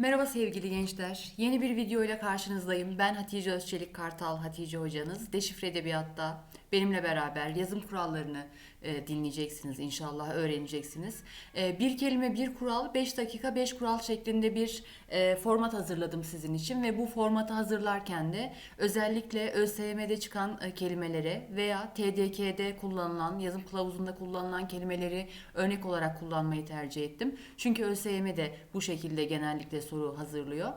Merhaba sevgili gençler. Yeni bir video ile karşınızdayım. Ben Hatice Özçelik Kartal, Hatice hocanız. Deşifre Edebiyat'ta benimle beraber yazım kurallarını e, dinleyeceksiniz inşallah, öğreneceksiniz. E, bir kelime bir kural, 5 dakika 5 kural şeklinde bir e, format hazırladım sizin için ve bu formatı hazırlarken de özellikle ÖSYM'de çıkan e, kelimelere veya TDK'de kullanılan, yazım kılavuzunda kullanılan kelimeleri örnek olarak kullanmayı tercih ettim. Çünkü ÖSYM de bu şekilde genellikle soru hazırlıyor.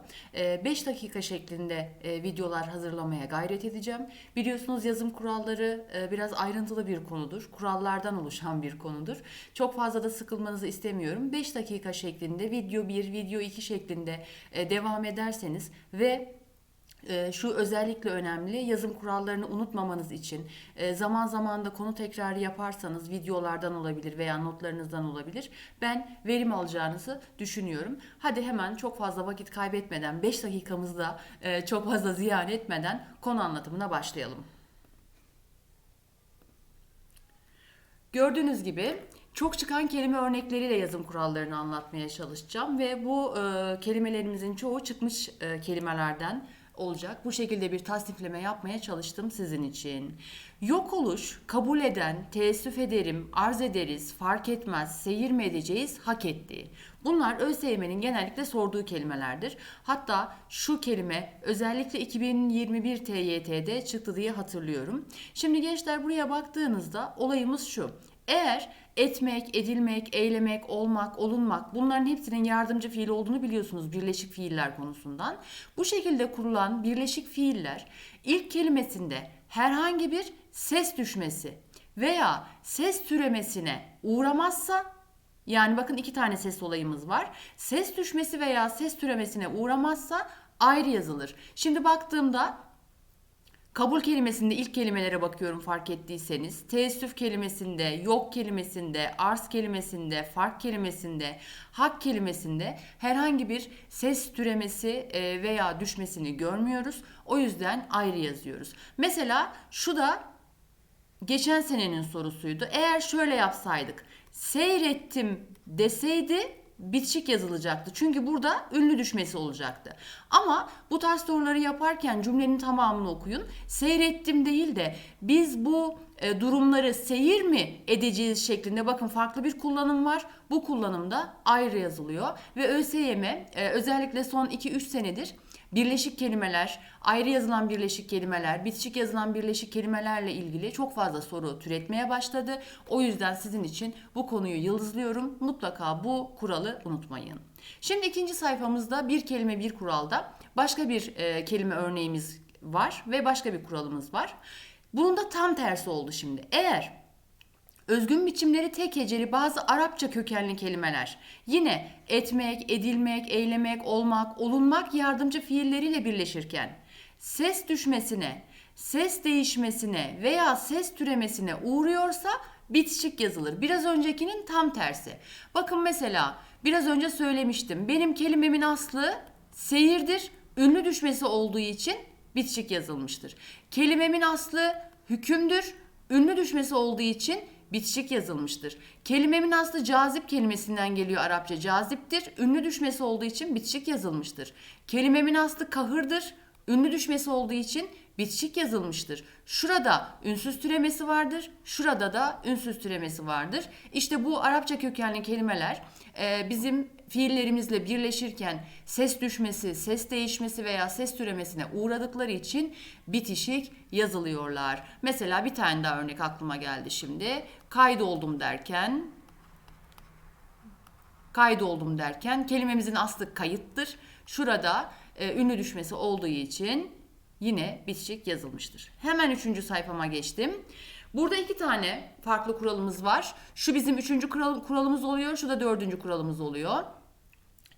5 dakika şeklinde e, videolar hazırlamaya gayret edeceğim. Biliyorsunuz yazım kuralları e, biraz ayrıntılı bir konudur. Kurallardan oluşan bir konudur. Çok fazla da sıkılmanızı istemiyorum. 5 dakika şeklinde video 1, video 2 şeklinde e, devam ederseniz ve e, şu özellikle önemli yazım kurallarını unutmamanız için e, zaman zaman da konu tekrarı yaparsanız videolardan olabilir veya notlarınızdan olabilir ben verim alacağınızı düşünüyorum. Hadi hemen çok fazla vakit kaybetmeden 5 dakikamızda e, çok fazla ziyan etmeden konu anlatımına başlayalım. Gördüğünüz gibi çok çıkan kelime örnekleriyle yazım kurallarını anlatmaya çalışacağım ve bu e, kelimelerimizin çoğu çıkmış e, kelimelerden olacak. Bu şekilde bir tasnifleme yapmaya çalıştım sizin için. Yok oluş, kabul eden, teessüf ederim, arz ederiz, fark etmez, seyir mi edeceğiz, hak ettiği. Bunlar ÖSYM'nin genellikle sorduğu kelimelerdir. Hatta şu kelime özellikle 2021 TYT'de çıktı diye hatırlıyorum. Şimdi gençler buraya baktığınızda olayımız şu. Eğer etmek, edilmek, eylemek, olmak, olunmak bunların hepsinin yardımcı fiil olduğunu biliyorsunuz birleşik fiiller konusundan. Bu şekilde kurulan birleşik fiiller ilk kelimesinde herhangi bir ses düşmesi veya ses türemesine uğramazsa yani bakın iki tane ses olayımız var. Ses düşmesi veya ses türemesine uğramazsa ayrı yazılır. Şimdi baktığımda Kabul kelimesinde ilk kelimelere bakıyorum fark ettiyseniz. Teessüf kelimesinde, yok kelimesinde, arz kelimesinde, fark kelimesinde, hak kelimesinde herhangi bir ses türemesi e, veya düşmesini görmüyoruz. O yüzden ayrı yazıyoruz. Mesela şu da geçen senenin sorusuydu. Eğer şöyle yapsaydık. Seyrettim deseydi bitişik yazılacaktı. Çünkü burada ünlü düşmesi olacaktı. Ama bu tarz soruları yaparken cümlenin tamamını okuyun. Seyrettim değil de biz bu e, durumları seyir mi edeceğiz şeklinde bakın farklı bir kullanım var. Bu kullanımda ayrı yazılıyor ve ÖSYM e, özellikle son 2-3 senedir birleşik kelimeler, ayrı yazılan birleşik kelimeler, bitişik yazılan birleşik kelimelerle ilgili çok fazla soru türetmeye başladı. O yüzden sizin için bu konuyu yıldızlıyorum. Mutlaka bu kuralı unutmayın. Şimdi ikinci sayfamızda bir kelime bir kuralda başka bir e, kelime örneğimiz var ve başka bir kuralımız var. Bunun da tam tersi oldu şimdi. Eğer Özgün biçimleri tek heceli bazı Arapça kökenli kelimeler. Yine etmek, edilmek, eylemek, olmak, olunmak yardımcı fiilleriyle birleşirken ses düşmesine, ses değişmesine veya ses türemesine uğruyorsa bitişik yazılır. Biraz öncekinin tam tersi. Bakın mesela biraz önce söylemiştim. Benim kelimemin aslı seyirdir. Ünlü düşmesi olduğu için bitişik yazılmıştır. Kelimemin aslı hükümdür. Ünlü düşmesi olduğu için bitişik yazılmıştır. Kelimemin aslı cazip kelimesinden geliyor Arapça. Caziptir. Ünlü düşmesi olduğu için bitişik yazılmıştır. Kelimemin aslı kahırdır. Ünlü düşmesi olduğu için bitişik yazılmıştır. Şurada ünsüz türemesi vardır. Şurada da ünsüz türemesi vardır. İşte bu Arapça kökenli kelimeler e, bizim fiillerimizle birleşirken ses düşmesi, ses değişmesi veya ses türemesine uğradıkları için bitişik yazılıyorlar. Mesela bir tane daha örnek aklıma geldi şimdi. Kaydoldum derken kaydoldum derken kelimemizin aslı kayıttır. Şurada e, ünlü düşmesi olduğu için yine bitişik yazılmıştır. Hemen üçüncü sayfama geçtim. Burada iki tane farklı kuralımız var. Şu bizim üçüncü kural, kuralımız oluyor, şu da dördüncü kuralımız oluyor.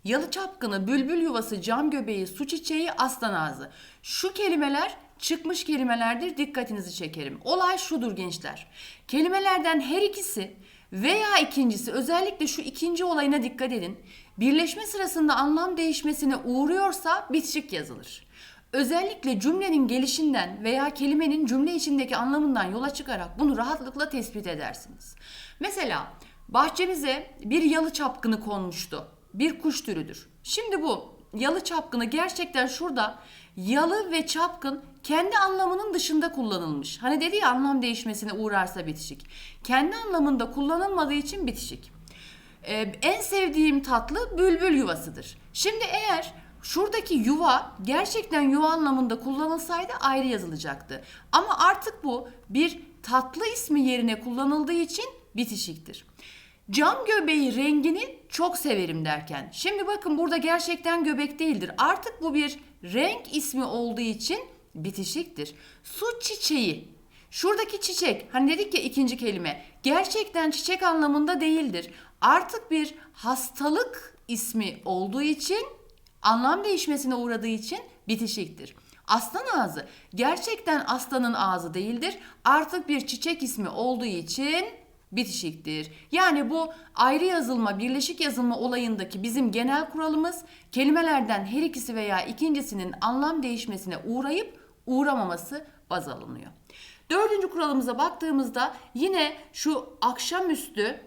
Yalı çapkını, bülbül yuvası, cam göbeği, su çiçeği, aslan ağzı. Şu kelimeler çıkmış kelimelerdir. Dikkatinizi çekerim. Olay şudur gençler. Kelimelerden her ikisi veya ikincisi özellikle şu ikinci olayına dikkat edin. Birleşme sırasında anlam değişmesine uğruyorsa bitişik yazılır. Özellikle cümlenin gelişinden veya kelimenin cümle içindeki anlamından yola çıkarak bunu rahatlıkla tespit edersiniz. Mesela bahçemize bir yalı çapkını konmuştu. Bir kuş türüdür. Şimdi bu yalı çapkını gerçekten şurada yalı ve çapkın kendi anlamının dışında kullanılmış. Hani dedi ya anlam değişmesine uğrarsa bitişik. Kendi anlamında kullanılmadığı için bitişik. Ee, en sevdiğim tatlı bülbül yuvasıdır. Şimdi eğer şuradaki yuva gerçekten yuva anlamında kullanılsaydı ayrı yazılacaktı. Ama artık bu bir tatlı ismi yerine kullanıldığı için bitişiktir. Cam göbeği rengini çok severim derken. Şimdi bakın burada gerçekten göbek değildir. Artık bu bir renk ismi olduğu için bitişiktir. Su çiçeği. Şuradaki çiçek, hani dedik ya ikinci kelime, gerçekten çiçek anlamında değildir. Artık bir hastalık ismi olduğu için, anlam değişmesine uğradığı için bitişiktir. Aslan ağzı gerçekten aslanın ağzı değildir. Artık bir çiçek ismi olduğu için bitişiktir. Yani bu ayrı yazılma, birleşik yazılma olayındaki bizim genel kuralımız kelimelerden her ikisi veya ikincisinin anlam değişmesine uğrayıp uğramaması baz alınıyor. Dördüncü kuralımıza baktığımızda yine şu akşamüstü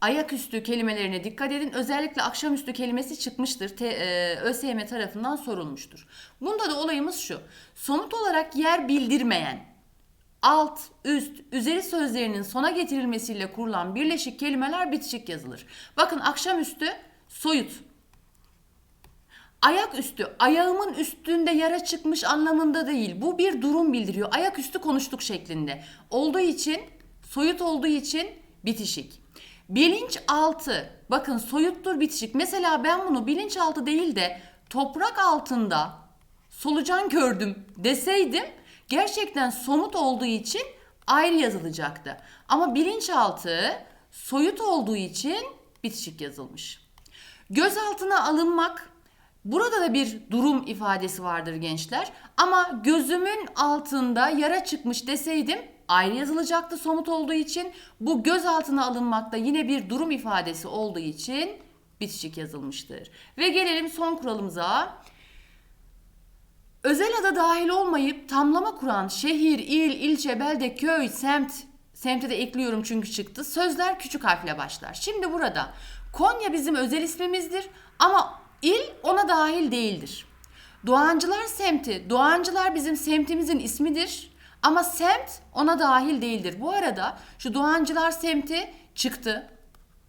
ayaküstü kelimelerine dikkat edin. Özellikle akşamüstü kelimesi çıkmıştır. Te, e, ÖSYM tarafından sorulmuştur. Bunda da olayımız şu. Somut olarak yer bildirmeyen, alt, üst, üzeri sözlerinin sona getirilmesiyle kurulan birleşik kelimeler bitişik yazılır. Bakın akşamüstü soyut. Ayak üstü, ayağımın üstünde yara çıkmış anlamında değil. Bu bir durum bildiriyor. Ayak üstü konuştuk şeklinde. Olduğu için, soyut olduğu için bitişik. Bilinçaltı, bakın soyuttur bitişik. Mesela ben bunu bilinçaltı değil de toprak altında solucan gördüm deseydim gerçekten somut olduğu için ayrı yazılacaktı. Ama bilinçaltı soyut olduğu için bitişik yazılmış. Gözaltına alınmak Burada da bir durum ifadesi vardır gençler. Ama gözümün altında yara çıkmış deseydim ayrı yazılacaktı somut olduğu için. Bu göz altına alınmakta yine bir durum ifadesi olduğu için bitişik yazılmıştır. Ve gelelim son kuralımıza. Özel ada dahil olmayıp tamlama kuran şehir, il, ilçe, belde, köy, semt, semte de ekliyorum çünkü çıktı. Sözler küçük harfle başlar. Şimdi burada Konya bizim özel ismimizdir ama il ona dahil değildir. Doğancılar semti, Doğancılar bizim semtimizin ismidir ama semt ona dahil değildir. Bu arada şu Doğancılar semti çıktı,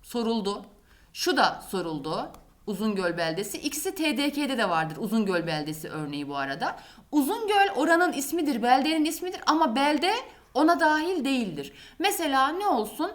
soruldu. Şu da soruldu. Uzungöl beldesi. İkisi TDK'de de vardır. Uzungöl beldesi örneği bu arada. Uzungöl oranın ismidir, beldenin ismidir ama belde ona dahil değildir. Mesela ne olsun?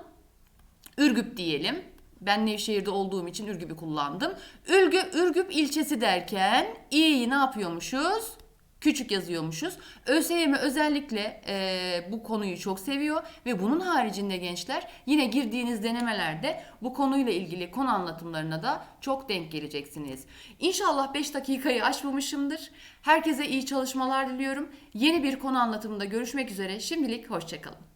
Ürgüp diyelim. Ben Nevşehir'de olduğum için Ürgüp'ü kullandım. Ürgü, Ürgüp ilçesi derken i'yi ne yapıyormuşuz? Küçük yazıyormuşuz. ÖSYM özellikle e, bu konuyu çok seviyor ve bunun haricinde gençler yine girdiğiniz denemelerde bu konuyla ilgili konu anlatımlarına da çok denk geleceksiniz. İnşallah 5 dakikayı aşmamışımdır. Herkese iyi çalışmalar diliyorum. Yeni bir konu anlatımında görüşmek üzere. Şimdilik hoşçakalın.